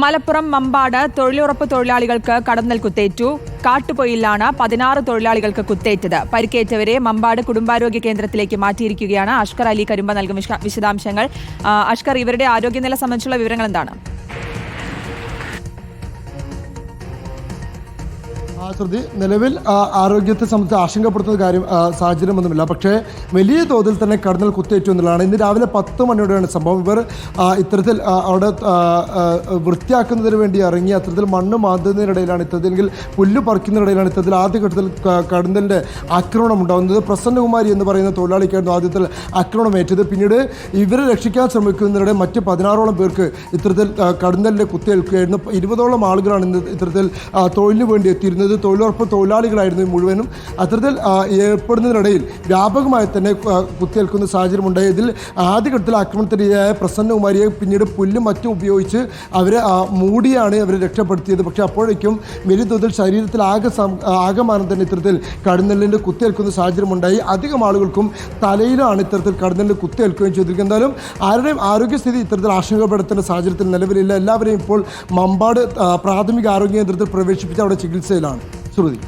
മലപ്പുറം മമ്പാട് തൊഴിലുറപ്പ് തൊഴിലാളികൾക്ക് കടന്നൽ കുത്തേറ്റു. കാട്ടുപൊയിലാണ് പതിനാറ് തൊഴിലാളികൾക്ക് കുത്തേറ്റത്. പരിക്കേറ്റവരെ മമ്പാട് കുടുംബാരോഗ്യ കേന്ദ്രത്തിലേക്ക് മാറ്റിയിരിക്കുകയാണ്. അഷ്കർ അലി കരുമ്പ നൽകും വിശദാംശങ്ങൾ. അഷ്കർ ഇവരുടെ ആരോഗ്യനില സംബന്ധിച്ചുള്ള വിവരങ്ങൾ എന്താണ്? ശ്രുതി നിലവിൽ ആരോഗ്യത്തെ സംബന്ധിച്ച് ആശങ്കപ്പെടുത്തുന്ന കാര്യം സാഹചര്യമൊന്നുമില്ല. പക്ഷേ വലിയ തോതിൽ തന്നെ കടന്നൽ കുത്തേറ്റു എന്നുള്ളതാണ്. ഇന്ന് രാവിലെ പത്ത് മണിയോടെയാണ് സംഭവം. ഇവർ ഇത്തരത്തിൽ അവിടെ വൃത്തിയാക്കുന്നതിന് വേണ്ടി ഇറങ്ങി അത്തരത്തിൽ മണ്ണ് മാന്തുന്നതിനിടയിലാണ് ഇത്തരത്തിൽ അല്ലെങ്കിൽ പുല്ല് പറിക്കുന്നതിനിടയിലാണ് ഇത്തരത്തിൽ ആദ്യഘട്ടത്തിൽ കടന്നലിന്റെ ആക്രമണം ഉണ്ടാകുന്നത്. പ്രസന്നകുമാരി എന്ന് പറയുന്ന തൊഴിലാളിക്കായിരുന്നു ആദ്യത്തിൽ ആക്രമണം ഏറ്റത്. പിന്നീട് ഇവരെ രക്ഷിക്കാൻ ശ്രമിക്കുന്നതിനിടെ മറ്റ് പതിനാറോളം പേർക്ക് ഇത്തരത്തിൽ കടന്നലിന്റെ കുത്തേൽക്കുകയായിരുന്നു. ഇരുപതോളം ആളുകളാണ് ഇന്ന് ഇത്തരത്തിൽ തൊഴിലിന് വേണ്ടി എത്തിയിരുന്നത്. തൊഴിലുറപ്പ് തൊഴിലാളികളായിരുന്നു മുഴുവനും. അത്തരത്തിൽ ഏർപ്പെടുന്നതിനിടയിൽ വ്യാപകമായി തന്നെ കുത്തിയേൽക്കുന്ന കുത്തേൽക്കുന്ന സാഹചര്യം ഉണ്ടായി ഇതിൽ ആദ്യഘട്ടത്തിൽ ആക്രമണത്തിനിരയായ പ്രസന്നകുമാരിയെ പിന്നീട് പുല്ലും മറ്റും ഉപയോഗിച്ച് അവരെ മൂടിയാണ് അവരെ രക്ഷപ്പെടുത്തിയത്. പക്ഷേ അപ്പോഴേക്കും വലിയ തോതിൽ ശരീരത്തിൽ ആകെ ആകമാനം തന്നെ ഇത്തരത്തിൽ കുത്തേൽക്കുന്ന സാഹചര്യം ഉണ്ടായി അധികം ആളുകൾക്കും തലയിലാണ് ഇത്തരത്തിൽ കടന്നലിന് കുത്തേൽക്കുകയും ചെയ്തിരിക്കുന്നത്. എന്തായാലും ആരുടെയും ആരോഗ്യസ്ഥിതി ഇത്തരത്തിൽ ആശങ്കപ്പെടുത്തേണ്ട സാഹചര്യത്തിൽ നിലവിലില്ല. എല്ലാവരെയും ഇപ്പോൾ മമ്പാട് പ്രാഥമിക ആരോഗ്യ കേന്ദ്രത്തിൽ പ്രവേശിപ്പിച്ച് അവിടെ ചികിത്സയിലാണ്. ശ്രുതി.